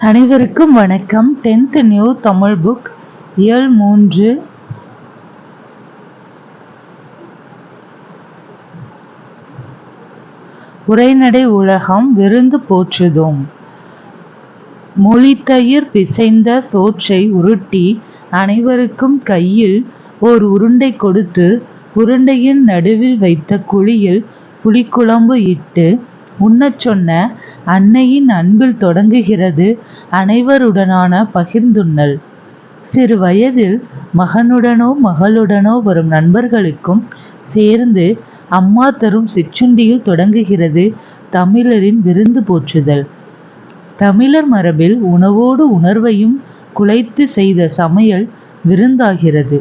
அனைவருக்கும் வணக்கம். Tenth new Tamil book இயல் மூன்று. உரைநடை உலகம் விருந்து போற்றுதோம். மொழித்தயிர் பிசைந்த சோற்றை உருட்டி அனைவருக்கும் கையில் ஓர் உருண்டை கொடுத்து உருண்டையின் நடுவில் வைத்த குழியில் புளிக்குழம்பு இட்டு உண்ணச் சொன்ன அன்னையின் அன்பில் தொடங்குகிறது அனைவருடனான பகிர்ந்துண்ணல். சிறு வயதில் மகனுடனோ மகளுடனோ வரும் நண்பர்களுக்கும் சேர்ந்து அம்மா தரும் சிற்றுண்டியில் தொடங்குகிறது தமிழரின் விருந்து போற்றுதல். தமிழர் மரபில் உணவோடு உணர்வையும் குலைத்து செய்த சமையல் விருந்தாகிறது.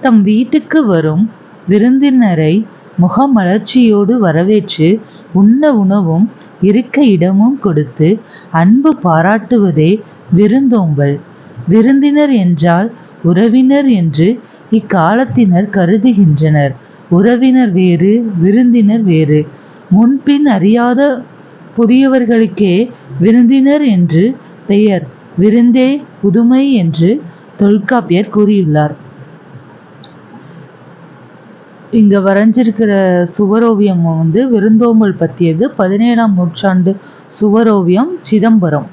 தம் வீட்டுக்கு வரும் விருந்தினரை முகமலர்ச்சியோடு வரவேற்று உண்ண உணவும் இருக்க இடமும் கொடுத்து அன்பு பாராட்டுவதே விருந்தோம்பல். விருந்தினர் என்றால் உறவினர் என்று இக்காலத்தினர் கருதுகின்றனர். உறவினர் வேறு விருந்தினர் வேறு. முன்பின் அறியாத புதியவர்களுக்கே விருந்தினர் என்று பெயர் விருந்தே புதுமை என்று தொல்காப்பியர் கூறியுள்ளார். இங்க வரைஞ்சிருக்கிற சுவரோவியம் வந்து விருந்தோம்பல் பற்றியது பதினேழாம் நூற்றாண்டு சுவரோவியம் சிதம்பரம்.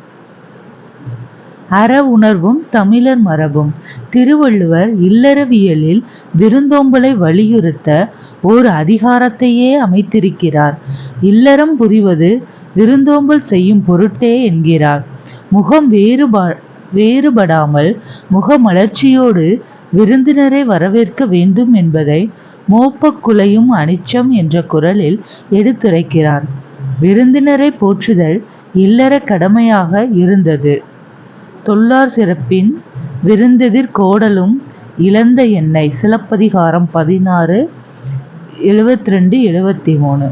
அற உணர்வும் தமிழர் மரபும். திருவள்ளுவர் இல்லறவியலில் விருந்தோம்பலை வலியுறுத்த ஒரு அதிகாரத்தையே அமைத்திருக்கிறார். இல்லறம் புரிவது விருந்தோம்பல் செய்யும் பொருட்டே என்கிறார். முகம் வேறுபா வேறுபடாமல் முகமலர்ச்சியோடு விருந்தினரை வரவேற்க வேண்டும் என்பதை மோப்பக்குலையும் அனிச்சம் என்ற குரலில் எடுத்துரைக்கிறார். விருந்தினரை போற்றுதல் இல்லற கடமையாக இருந்தது. தொல்லார் சிறப்பின் விருந்தெதிர் கோடலும் இழந்த எண்ணெய் சிலப்பதிகாரம் பதினாறு எழுபத்தி ரெண்டு எழுபத்தி மூணு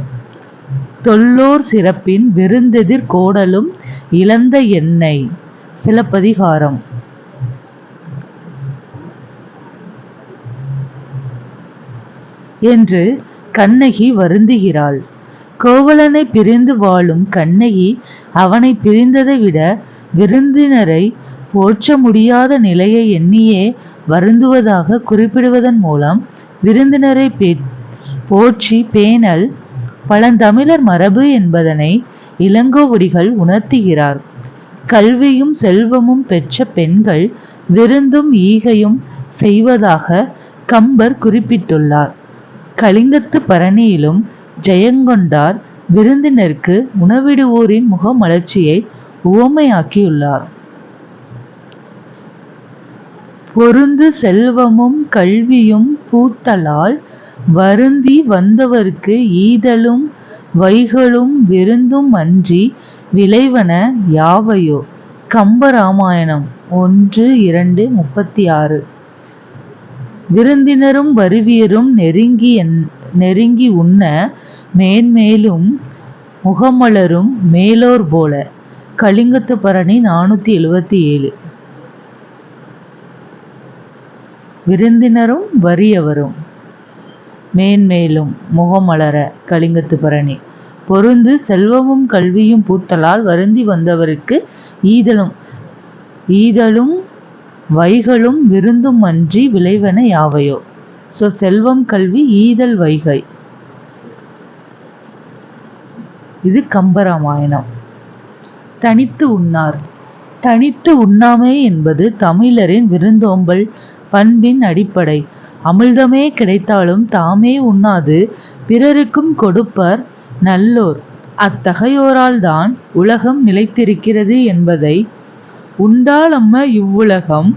தொல்லோர் சிறப்பின் விருந்தெதிர் கோடலும் இழந்த எண்ணெய் சிலப்பதிகாரம் என்று கண்ணகி வருந்துகிறாள். கோவலனை பிரிந்து வாழும் கண்ணகி அவனை பிரிந்ததை விட விருந்தினரை போற்ற முடியாத நிலையை எண்ணியே வருந்துவதாக குறிப்பிடுவதன் மூலம் விருந்தினரை போற்றி பேணல். பழந்தமிழர் மரபு என்பதனை இளங்கோவடிகள் உணர்த்துகிறார். கல்வியும் செல்வமும் பெற்ற பெண்கள் விருந்தும் ஈகையும் செய்வதாக கம்பர் குறிப்பிட்டுள்ளார். கலிங்கத்து பரணியிலும் ஜெயங்கொண்டார் விருந்தினருக்கு உணவிடுவோரின் முகமலர்ச்சியை உவமையாக்கியுள்ளார். பொருந்து செல்வமும் கல்வியும் பூத்தலால் வருந்தி வந்தவர்க்கு ஈதலும் வைகளும் விருந்தும் அன்றி விளைவன யாவையோ? கம்பராமாயணம் ஒன்று இரண்டு முப்பத்தி ஆறு. விருந்தினரும் வருவியரும் நெருங்கி நெருங்கி உண்ண மேன்மேலும் முகமலரும் மேலோர் போல. கலிங்கத்து பரணி நானூற்றி எழுவத்தி ஏழு விருந்தினரும் வறியவரும் மேன்மேலும் முகமலர கலிங்கத்து பரணி. பொருந்து செல்வமும் கல்வியும் பூத்தலால் வருந்தி வந்தவருக்கு ஈதலும் ஈதலும் வைகளும் விருந்தும் அன்றி விளைவன யாவையோ. ஸோ செல்வம் கல்வி ஈதல் வைகை. இது கம்பராமாயணம். தனித்து உண்ணார். தனித்து உண்ணாமை என்பது தமிழரின் விருந்தோம்பல் பண்பின் அடிப்படை. அமிழ்தமே கிடைத்தாலும் தாமே உண்ணாது பிறருக்கும் கொடுப்பர் நல்லோர். அத்தகையோரால் தான் உலகம் நிலைத்திருக்கிறது என்பதை உண்டாலம்ம இவ்வுலகம்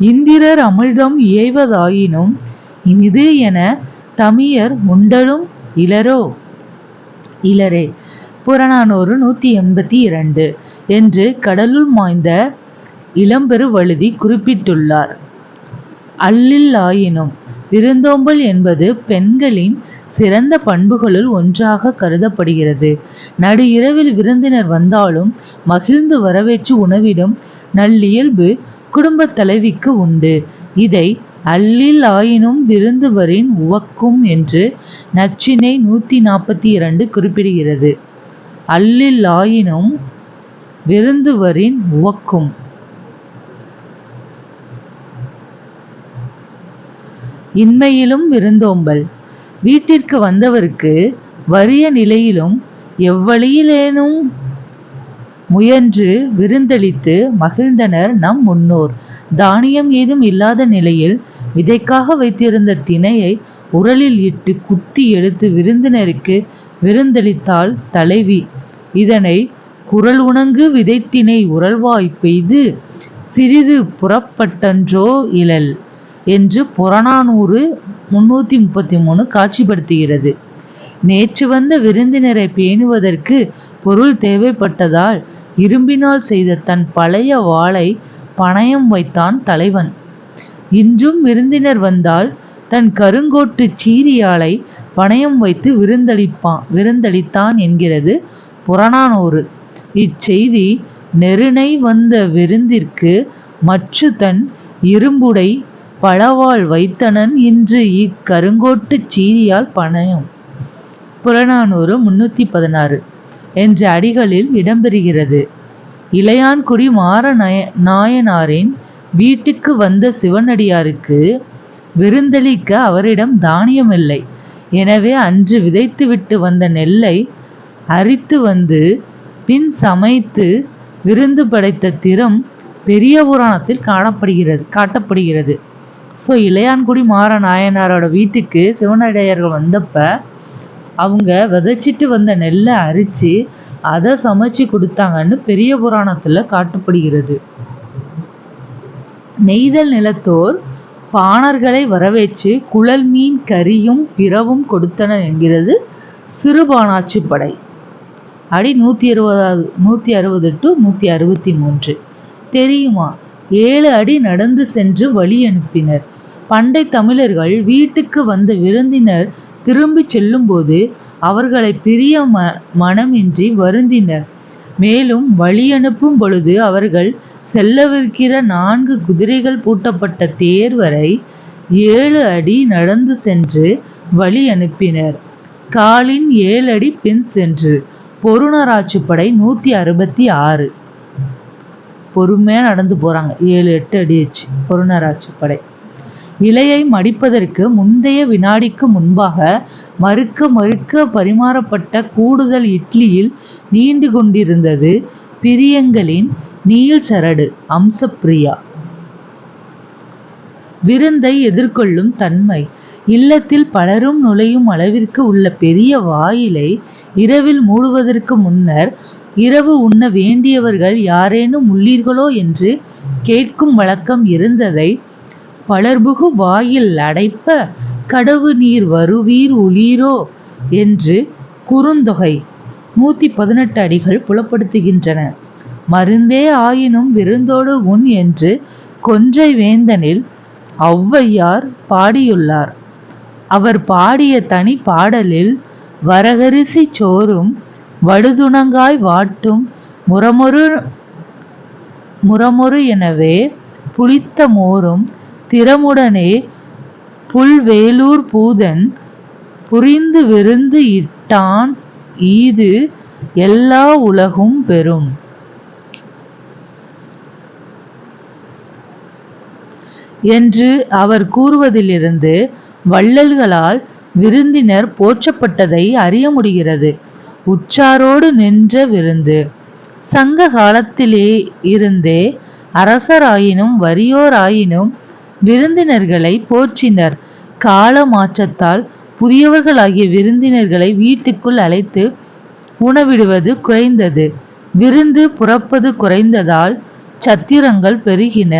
இந்திரர் அமிழ்தம் இயைவதாயினும் இனிது என தமியர் உண்டலும் இளரோ இளரே புறநானூறு நூற்றி எண்பத்தி இரண்டு என்று கடலுள் மாய்ந்த இளம்பெரு வழுதி குறிப்பிட்டுள்ளார். அல்லில்லாயினும் விருந்தோம்பல் என்பது பெண்களின் சிறந்த பண்புகளுள் ஒன்றாக கருதப்படுகிறது. நடு இரவில் விருந்தினர் வந்தாலும் மகிழ்ந்து வரவேற்று உணவிடும் நல்லியல்பு குடும்பத் தலைவிக்கு உண்டு. இதை அல்லில் ஆயினும் விருந்துவரின் உவக்கும் என்று நச்சினை நூற்றி நாற்பத்தி இரண்டு குறிப்பிடுகிறது அல்லில்லாயினும் விருந்துவரின் உவக்கும். இன்மையிலும் விருந்தோம்பல். வீட்டிற்கு வந்தவருக்கு வறிய நிலையிலும் எவ்வழியிலேனும் முயன்று விருந்தளித்து மகிழ்ந்தனர் நம் முன்னோர். தானியம் ஏதும் இல்லாத நிலையில் விதைக்காக வைத்திருந்த திணையை உரலில் இட்டு குத்தி எடுத்து விருந்தினருக்கு விருந்தளித்தாள் தலைவி. இதனை குரல் உணங்கு விதைத்தினை உரல்வாய் பெய்து சிறிது புறப்பட்டன்றோ இழல் என்று புறநானூறு முன்னூற்றி முப்பத்தி மூணு காட்சிப்படுத்துகிறது. நேற்று வந்த விருந்தினரை பேணுவதற்கு பொருள் தேவைப்பட்டதால் இரும்பினால் செய்த தன் பழைய வாளை பணயம் வைத்தான் தலைவன். இன்றும் விருந்தினர் வந்தால் தன் கருங்கோட்டு சீரியாலை பணயம் வைத்து விருந்தளிப்பான் விருந்தளித்தான் என்கிறது புறநானூறு. இச்செய்தி நெருணை வந்த விருந்திற்கு மற்று தன் இரும்புடை பழவாள் வைத்தனன் இன்று இக்கருங்கோட்டுச் சீரியால் பணயம். புறநானூறு முன்னூற்றி பதினாறு. என்ற அடிகளில் இடம்பெறுகிறது. இளையான்குடி மாற நய நாயனாரின் வீட்டுக்கு வந்த சிவனடியாருக்கு விருந்தளிக்க அவரிடம் தானியமில்லை. எனவே அன்று விதைத்துவிட்டு வந்த நெல்லை அரித்து வந்து பின் சமைத்து விருந்து படைத்த திறம் பெரிய புராணத்தில் காணப்படுகிறது காட்டப்படுகிறது. ஸோ இளையான்குடி மாற நாயனாரோட வீட்டுக்கு சிவனடியார்கள் வந்தப்போ அவங்க விதைச்சிட்டு வந்த நெல்லை அரித்து அதை சமைச்சு கொடுத்தாங்கன்னு பெரிய புராணத்தில் காட்டப்படுகிறது. நெய்தல் நிலத்தோர் பாணர்களை வரவேற்று குழல் மீன் கறியும் பிறவும் கொடுத்தனர் என்கிறது சிறுபானாட்சி படை. அடி நூற்றி அறுபதாவது நூற்றி அறுபது டு நூற்றி அறுபத்தி மூன்று. தெரியுமா? ஏழு அடி நடந்து சென்று வழி அனுப்பினர். பண்டை தமிழர்கள் வீட்டுக்கு வந்த விருந்தினர் திரும்பி செல்லும்போது அவர்களை பிரிய ம மனமின்றி வருந்தினர். மேலும் வழி அனுப்பும் பொழுது அவர்கள் செல்லவிருக்கிற நான்கு குதிரைகள் பூட்டப்பட்ட தேர் வரை ஏழு அடி நடந்து சென்று வழி அனுப்பினர். காலின் ஏழு அடி பின் சென்று பொருணராட்சிப்படை நூற்றி அறுபத்தி ஆறு. பொறுமையாக நடந்து போகிறாங்க ஏழு எட்டு அடி வச்சு பொருணராட்சிப்படை இலையை மடிப்பதற்கு முந்தைய வினாடிக்கு முன்பாக மறுக்க மறுக்க பரிமாறப்பட்ட கூடுதல் இட்லியில் நீண்டு கொண்டிருந்தது பிரியங்களின் நீள் சரடு அம்சப்பிரியா. விருந்தை எதிர்கொள்ளும் தன்மை. இல்லத்தில் பலரும் நுழையும் அளவிற்கு உள்ள பெரிய வாயிலை இரவில் மூடுவதற்கு முன்னர் இரவு உண்ண வேண்டியவர்கள் யாரேனும் உள்ளீர்களோ என்று கேட்கும் வழக்கம் இருந்ததை பலர்புகு வாயில் அடைப்ப கடவு நீர் வருவீர் உளீரோ என்று குறுந்தொகை நூற்றி பதினெட்டு அடிகள் புலப்படுத்துகின்றன. மருந்தே ஆயினும் விருந்தோடு உண் என்று கொன்றை வேந்தனில் ஔவையார் பாடியுள்ளார். அவர் பாடிய தனி பாடலில் வரகரிசி சோறும் வடுதுணங்காய் வாட்டும் முரமொரு முரமொரு எனவே புளித்த மோரும் திறமுடனே புல்வேலூர் பூதன் புரிந்து விருந்து இட்டான் ஈது எல்லா உலகும் பெறும். என்று அவர் கூறுவதிலிருந்து வள்ளல்களால் விருந்தினர் போற்றப்பட்டதை அறிய முடிகிறது. உச்சாரோடு நின்ற விருந்து. சங்க காலத்திலே இருந்தே அரசராயினும் வறியோராயினும் விருந்தினர்களை போற்றினர். கால மாற்றத்தால் புதியவர்களாகிய விருந்தினர்களை வீட்டுக்குள் அழைத்து உணவிடுவது குறைந்தது. விருந்து புறப்பது குறைந்ததால் சத்திரங்கள் பெருகின.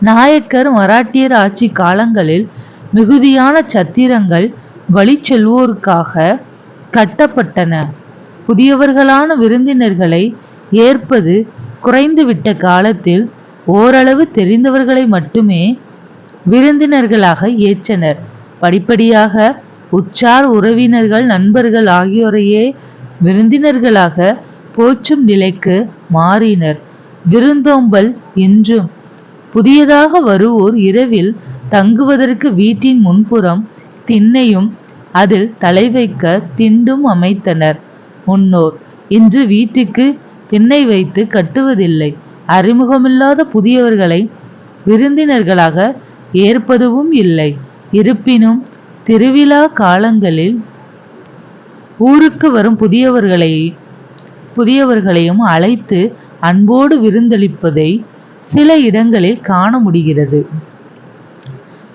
நாயக்கர் மராட்டியர் ஆட்சி காலங்களில் மிகுதியான சத்திரங்கள் வழி செல்வோருக்காக கட்டப்பட்டன. புதியவர்களான விருந்தினர்களை ஏற்பது குறைந்துவிட்ட காலத்தில் ஓரளவு தெரிந்தவர்களை மட்டுமே விருந்தினர்களாக ஏற்றனர். படிப்படியாக உற்றார் உறவினர்கள் நண்பர்கள் ஆகியோரையே விருந்தினர்களாக போற்றும் நிலைக்கு மாறினர். விருந்தோம்பல் இன்றும் புதியதாக வருவோர் இரவில் தங்குவதற்கு வீட்டின் முன்புறம் திண்ணையும் அதில் தலை வைக்க திண்டும் அமைத்தனர். முன்னோர் இன்று வீட்டுக்கு திண்ணை வைத்து கட்டுவதில்லை. அறிமுகமில்லாத புதியவர்களை விருந்தினர்களாக ஏற்பதுவும் இல்லை. இருப்பினும் திருவிழா காலங்களில் ஊருக்கு வரும் புதியவர்களை புதியவர்களையும் அழைத்து அன்போடு விருந்தளிப்பதை சில இடங்களில் காண முடிகிறது.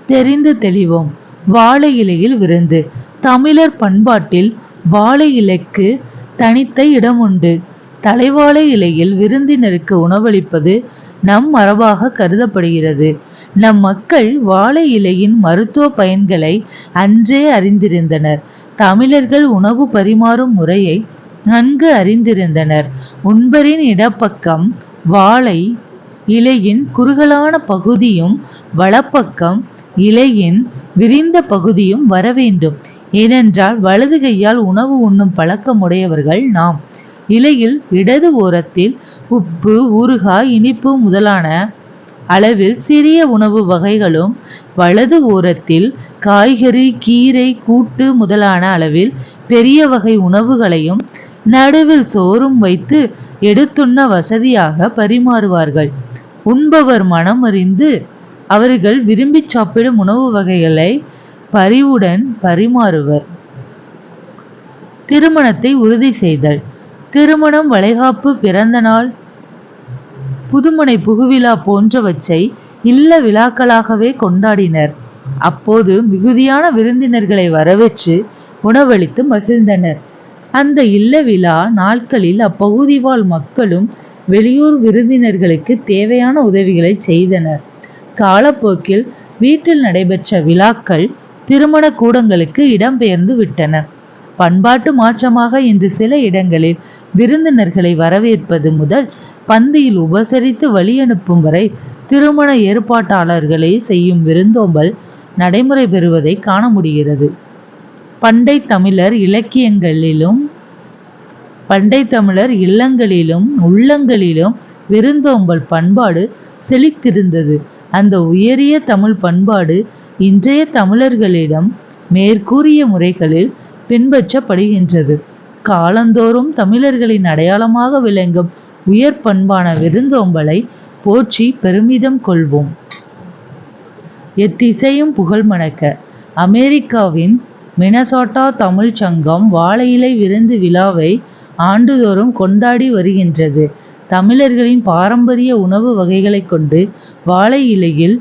தெரிந்து தெளிவோம். வாழை இலையில் விருந்து. தமிழர் பண்பாட்டில் வாழை இலைக்கு தனித்த இடம் உண்டு தலைவாழை இலையில் விருந்தினருக்கு உணவளிப்பது நம் மரபாக கருதப்படுகிறது. நம் மக்கள் வாழை இலையின் மருத்துவ பயன்களை அன்றே அறிந்திருந்தனர். தமிழர்கள் உணவு பரிமாறும் முறையை நன்கு அறிந்திருந்தனர். உண்பரின் இடப்பக்கம் வாழை இலையின் குறுகலான பகுதியும் வலப்பக்கம் இலையின் விரிந்த பகுதியும் வர வேண்டும். ஏனென்றால் வலது கையால் உணவு உண்ணும் பழக்கமுடையவர்கள் நாம். இலையில் இடது ஓரத்தில் உப்பு ஊறுகாய் இனிப்பு முதலான அளவில் சிறிய உணவு வகைகளும் வலது ஓரத்தில் காய்கறி கீரை கூட்டு முதலான அளவில் பெரிய வகை உணவுகளையும் நடுவில் சோறும் வைத்து எடுத்துண்ண வசதியாக பரிமாறுவார்கள். உண்பவர் மனம் அறிந்து அவர்கள் விரும்பி சாப்பிடும் உணவு வகைகளை பரிவுடன் பரிமாறுவர். திருமணத்தை உறுதி செய்தல். திருமணம் வளைகாப்பு பிறந்த நாள் புதுமனை புகுவிழா போன்றவற்றை இல்ல விழாக்களாகவே கொண்டாடினர். அப்போது மிகுதியான விருந்தினர்களை வரவேற்று உணவளித்து மகிழ்ந்தனர். அந்த இல்ல விழா நாட்களில் அப்பகுதி வாழ் மக்களும் வெளியூர் விருந்தினர்களுக்கு தேவையான உதவிகளை செய்தனர். காலப்போக்கில் வீட்டில் நடைபெற்ற விழாக்கள் திருமண கூடங்களுக்கு இடம்பெயர்ந்து விட்டன. பண்பாட்டு மாற்றமாக இன்று சில இடங்களில் விருந்தினர்களை வரவேற்பது முதல் பந்தியில் உபசரித்து வழி அனுப்பும் வரை திருமண ஏற்பாட்டாளர்களே செய்யும் விருந்தோம்பல் நடைமுறை பெறுவதை காண முடிகிறது. பண்டை தமிழர் இலக்கியங்களிலும் பண்டை தமிழர் இல்லங்களிலும் உள்ளங்களிலும் விருந்தோம்பல் பண்பாடு செழித்திருந்தது. அந்த உயரிய தமிழ் பண்பாடு இன்றைய தமிழர்களிடம் மேற்கூறிய முறைகளில் பின்பற்றப்படுகின்றது. காலந்தோறும் தமிழர்களின் அடையாளமாக விளங்கும் உயர் பண்பான விருந்தோம்பலை போற்றி பெருமிதம் கொள்வோம். எத்திசையும் புகழ் மணக்க அமெரிக்காவின் மினசோட்டா தமிழ் சங்கம் வாழை இலை விருந்து விழாவை ஆண்டுதோறும் கொண்டாடி வருகின்றது. தமிழர்களின் பாரம்பரிய உணவு வகைகளைக் கொண்டு வாழை இலையில்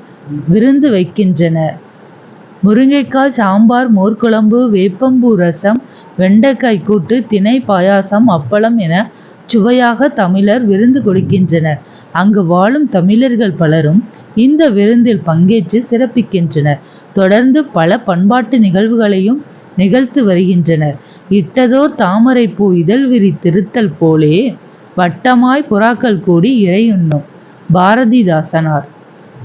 விருந்து வைக்கின்றனர். முருங்கைக்காய் சாம்பார் மோர்க்குழம்பு வேப்பம்பூ ரசம் வெண்டைக்காய் கூட்டு திணை பாயாசம் அப்பளம் என சுவையாக தமிழர் விருந்து கொடுக்கின்றனர். அங்கு வாழும் தமிழர்கள் பலரும் இந்த விருந்தில் பங்கேற்று சிறப்பிக்கின்றனர். தொடர்ந்து பல பண்பாட்டு நிகழ்வுகளையும் நிகழ்த்து வருகின்றனர். இட்டதோர் தாமரை பூ இதழ் விரித்திருத்தல் போலே வட்டமாய் புறாக்கள் கூடி இறையுண்ணும். பாரதிதாசனார்.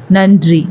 நன்றி.